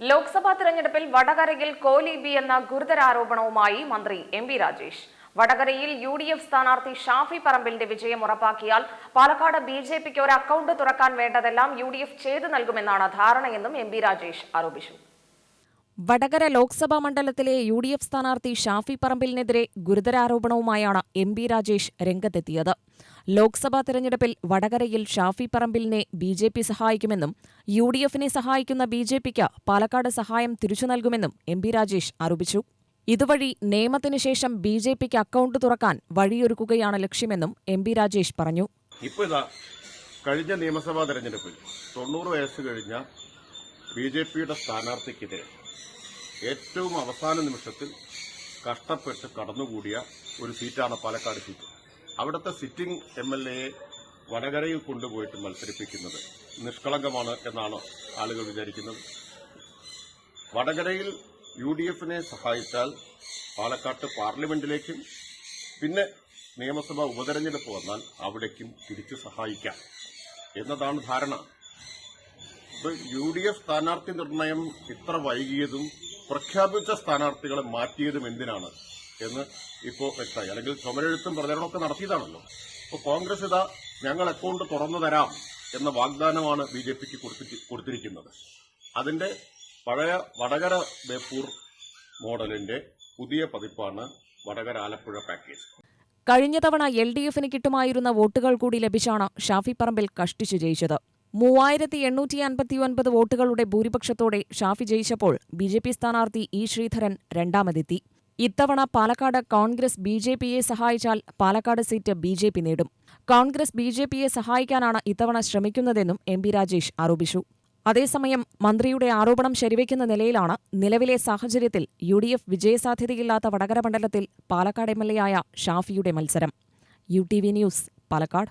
ലോക്സഭാ തെരഞ്ഞെടുപ്പിൽ വടകരയിൽ കോലി ബി എന്ന ഗുരുതരാരോപണവുമായി മന്ത്രി എം പി രാജേഷ്. വടകരയിൽ യു ഡി എഫ് സ്ഥാനാർത്ഥി ഷാഫി പറമ്പിലിന്റെ വിജയം ഉറപ്പാക്കിയാൽ പാലക്കാട് ബി ജെ പിക്ക് ഒരു അക്കൗണ്ട് തുറക്കാൻ വേണ്ടതെല്ലാം യു ഡി എഫ് ചെയ്തു നൽകുമെന്നാണ് ധാരണയെന്നും എം പി രാജേഷ് ആരോപിച്ചു. വടകര ലോക്സഭാ മണ്ഡലത്തിലെ യു ഡി എഫ് സ്ഥാനാർത്ഥി ഷാഫി പറമ്പിലിനെതിരെ ഗുരുതരാരോപണവുമായാണ് എം പി രാജേഷ് രംഗത്തെത്തിയത്. ലോക്സഭാ തെരഞ്ഞെടുപ്പിൽ വടകരയിൽ ഷാഫി പറമ്പിലിനെ ബി ജെ പി സഹായിക്കുമെന്നും യു ഡി എഫിനെ സഹായിക്കുന്ന ബി ജെ പിക്ക് പാലക്കാട് സഹായം തിരിച്ചു നൽകുമെന്നും എം പി രാജേഷ് ആരോപിച്ചു. ഇതുവഴി നിയമത്തിന് ശേഷം ബി ജെ പിക്ക് അക്കൗണ്ട് തുറക്കാൻ വഴിയൊരുക്കുകയാണ് ലക്ഷ്യമെന്നും എം പി രാജേഷ് പറഞ്ഞു. കഴിഞ്ഞ നിയമസഭാ തെരഞ്ഞെടുപ്പിൽ തൊണ്ണൂറ് വയസ്സ് കഴിഞ്ഞ ബി ജെ പിയുടെ സ്ഥാനാർത്ഥിക്കെതിരെ ഏറ്റവും അവസാന നിമിഷത്തിൽ കഷ്ടപ്പെട്ട് കടന്നുകൂടിയ ഒരു സീറ്റാണ് പാലക്കാട് സീറ്റ്. അവിടുത്തെ സിറ്റിംഗ് എം എൽ എയെ വടകരയിൽ കൊണ്ടുപോയിട്ട് മത്സരിപ്പിക്കുന്നത് നിഷ്കളങ്കമാണ് എന്നാണ് ആളുകൾ വിചാരിക്കുന്നത്. വടകരയിൽ യു ഡി എഫിനെ സഹായിച്ചാൽ പാലക്കാട്ട് പാർലമെന്റിലേക്കും പിന്നെ നിയമസഭാ ഉപതെരഞ്ഞെടുപ്പ് വന്നാൽ അവിടേക്കും തിരിച്ചു സഹായിക്കാം എന്നതാണ് ധാരണ. ഇപ്പൊ യു ഡി എഫ് സ്ഥാനാർത്ഥി നിർണയം ഇത്ര വൈകിയതും പ്രഖ്യാപിച്ച സ്ഥാനാർത്ഥികളെ മാറ്റിയതും എന്തിനാണ്? എന്ന് ഇപ്പോ വ്യക്തമായി. അല്ലെങ്കിൽ ചുമരെഴുത്തും പ്രചരണമൊക്കെ നടത്തിയതാണല്ലോ. അപ്പോൾ കോൺഗ്രസ് ഇതാ ഞങ്ങൾ അക്കൗണ്ട് തുറന്നു തരാം എന്ന വാഗ്ദാനമാണ് ബി ജെ പിക്ക് കൊടുത്തിരിക്കുന്നത്. അതിന്റെ പഴയ വടകര ബേപ്പൂർ മോഡലിന്റെ പുതിയ പതിപ്പാണ് വടകര ആലപ്പുഴ പാക്കേജ്. കഴിഞ്ഞ തവണ എൽ ഡി എഫിന് കിട്ടുമായിരുന്ന വോട്ടുകൾ കൂടി ലഭിച്ചാണ് ഷാഫി പറമ്പിൽ കഷ്ടിച്ചു ജയിച്ചത്. മൂവായിരത്തി എണ്ണൂറ്റി അൻപത്തി ഒൻപത് വോട്ടുകളുടെ ഭൂരിപക്ഷത്തോടെ ഷാഫി ജയിച്ചപ്പോൾ ബി ജെ പി സ്ഥാനാർത്ഥി ഇ ശ്രീധരൻ രണ്ടാമതെത്തി. ഇത്തവണ പാലക്കാട് കോൺഗ്രസ് ബി ജെ പിയെ സഹായിച്ചാൽ Palakkad seat B J P നേടും. കോൺഗ്രസ് ബി ജെ പിയെ സഹായിക്കാനാണ് ഇത്തവണ ശ്രമിക്കുന്നതെന്നും എം പി രാജേഷ് ആരോപിച്ചു. അതേസമയം മന്ത്രിയുടെ ആരോപണം ശരിവയ്ക്കുന്ന നിലയിലാണ് നിലവിലെ സാഹചര്യത്തിൽ യു ഡി എഫ് വിജയസാധ്യതയില്ലാത്ത വടകര മണ്ഡലത്തിൽ പാലക്കാട് എം എൽ എ ആയ ഷാഫിയുടെ മത്സരം. U T V news Palakkad.